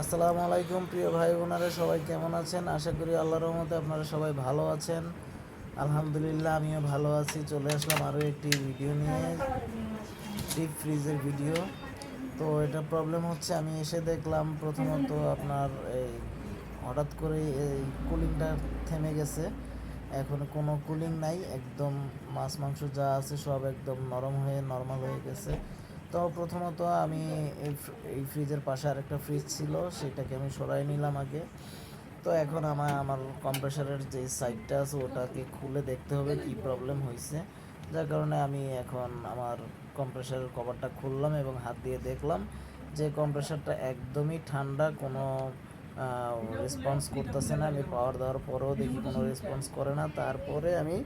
আসসালামু আলাইকুম, প্রিয় ভাই বোনেরা, সবাই কেমন আছেন? আশা করি আল্লাহ রহমতে আপনারা সবাই ভালো আছেন। আলহামদুলিল্লাহ, আমিও ভালো আছি। চলে আসলাম আরও একটি ভিডিও নিয়ে। ডিপ ফ্রিজের ভিডিও তো এটা প্রবলেম হচ্ছে, আমি এসে দেখলাম প্রথমত আপনার এই হঠাৎ করে এই কুলিংটা থেমে গেছে। এখন কোনো কুলিং নাই, একদম মাছ মাংস যা আছে সব একদম নরম হয়ে নর্মাল হয়ে গেছে। তো প্রথমত আমি এই ফ্রিজের পাশে আরেকটা ফ্রিজ ছিল, সেটাকে আমি সরাই নিলাম আগে। তো এখন আমার আমার কম্প্রেসারের যে সাইডটা আছে, ওটাকে খুলে দেখতে হবে কি প্রবলেম হয়েছে যার কারণে আমি এখন আমার কম্প্রেসারের কভারটা খুললাম এবং হাত দিয়ে দেখলাম যে কম্প্রেসারটা একদমই ঠান্ডা, কোনো রেসপন্স করতেছে না। আমি পাওয়ার দেওয়ার পরেও দেখি কোনো রেসপন্স করে না। তারপরে আমি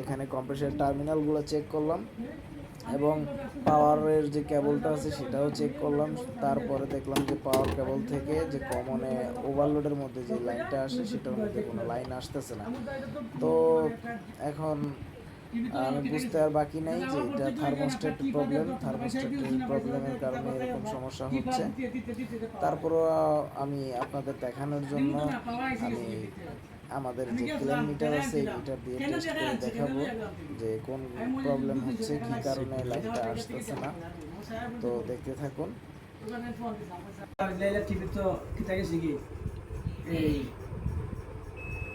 এখানে কম্প্রেসার টার্মিনালগুলো চেক করলাম। এবং পাওয়ারের যে কেবলটা আছে সেটাও চেক করলাম। তারপরে দেখলাম যে পাওয়ার কেবল থেকে যে কমনে ওভারলোডের মধ্যে যে লাইনটা আসে সেটার মধ্যে কোনো লাইন আসতেছে না। তো এখন আমি বুঝতে আর বাকি নাই যে এটা থার্মোস্টেট প্রবলেম থার্মোস্টেটের প্রবলেমের কারণে এরকম সমস্যা হচ্ছে। তারপরও আমি আপনাদের দেখানোর জন্য আমি আমাদের যে ক্লেম মিটার আছে এই মিটার দিয়ে টেস্ট করে দেখাবো যে কোন প্রবলেম হচ্ছে কি কারণে লাইনটা আসতেছে না। তো দেখতে থাকুন।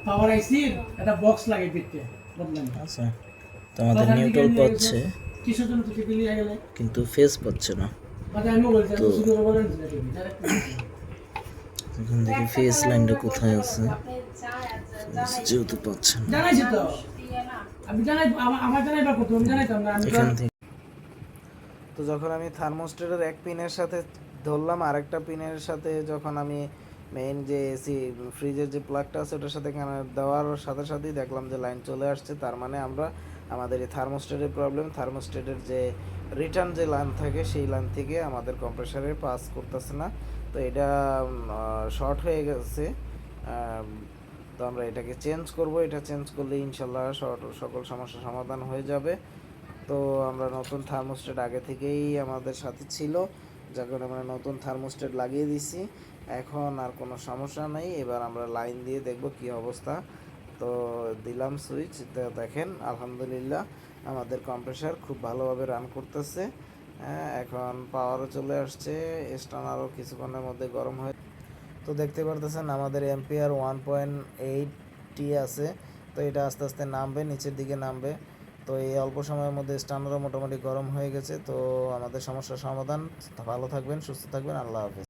পাওয়ার আইসির একটা বক্স লাগে দিতে বদলাম আচ্ছা তোমাদের নিউট্রাল পাচ্ছে তো কিন্তু ফেস পাচ্ছে না। মানে তো- এখান থেকে ফেস লাইনটা কোথায় আছে। যেহেতু পাচ্ছে না। জানাইছি তো। আমি জানাই আমা- আমার জানাইবার কত আমি জানাইতাম না আমি এখান থেকে। তো যখন আমি থার্মোস্টেটের এক পিনের সাথে ধরলাম আরেকটা পিনের সাথে যখন আমি মেইন যে এসি ফ্রিজের যে প্লাগটা আছে, ওটার সাথে দেওয়ার সাথে সাথেই দেখলাম যে লাইন চলে আসছে। তার মানে আমরা আমাদের এই থার্মোস্টেটের প্রবলেম থার্মোস্টেটের যে রিটার্ন যে লাইন থাকে, সেই লাইন থেকে আমাদের কম্প্রেসারে পাস করতেছে না। তো এটা শর্ট হয়ে গেছে। তো আমরা এটাকে চেঞ্জ করব। এটা চেঞ্জ করলে ইনশাল্লাহ সর- সকল সমস্যার সমাধান হয়ে যাবে। তো আমরা নতুন থার্মোস্টেট আগে থেকেই আমাদের সাথে ছিল। যার কারণে আমরা নতুন থার্মোস্টেট লাগিয়ে দিছি। এখন আর কোনো সমস্যা নেই। এবার আমরা লাইন দিয়ে দেখব কি অবস্থা। তো দিলাম সুইচ। দেখেন, আলহামদুলিল্লাহ আমাদের কম্প্রেসার খুব ভালোভাবে রান করতেছে। হ্যাঁ এখন পাওয়ারও চলে আসছে। স্টান আরও কিছুক্ষণের মধ্যে গরম হয়ে তো দেখতে পারতেছেন আমাদের এম্পিয়ার ওয়ান পয়েন্ট এইট টি আছে। তো এটা আস্তে আস্তে নামবে, নিচের দিকে নামবে। তো এই অল্প সময়ের মধ্যে স্টানারও মোটামুটি গরম হয়ে গেছে। তো আমাদের সমস্যার সমাধান। ভালো থাকবেন, সুস্থ থাকবেন। আল্লাহ হাফেজ।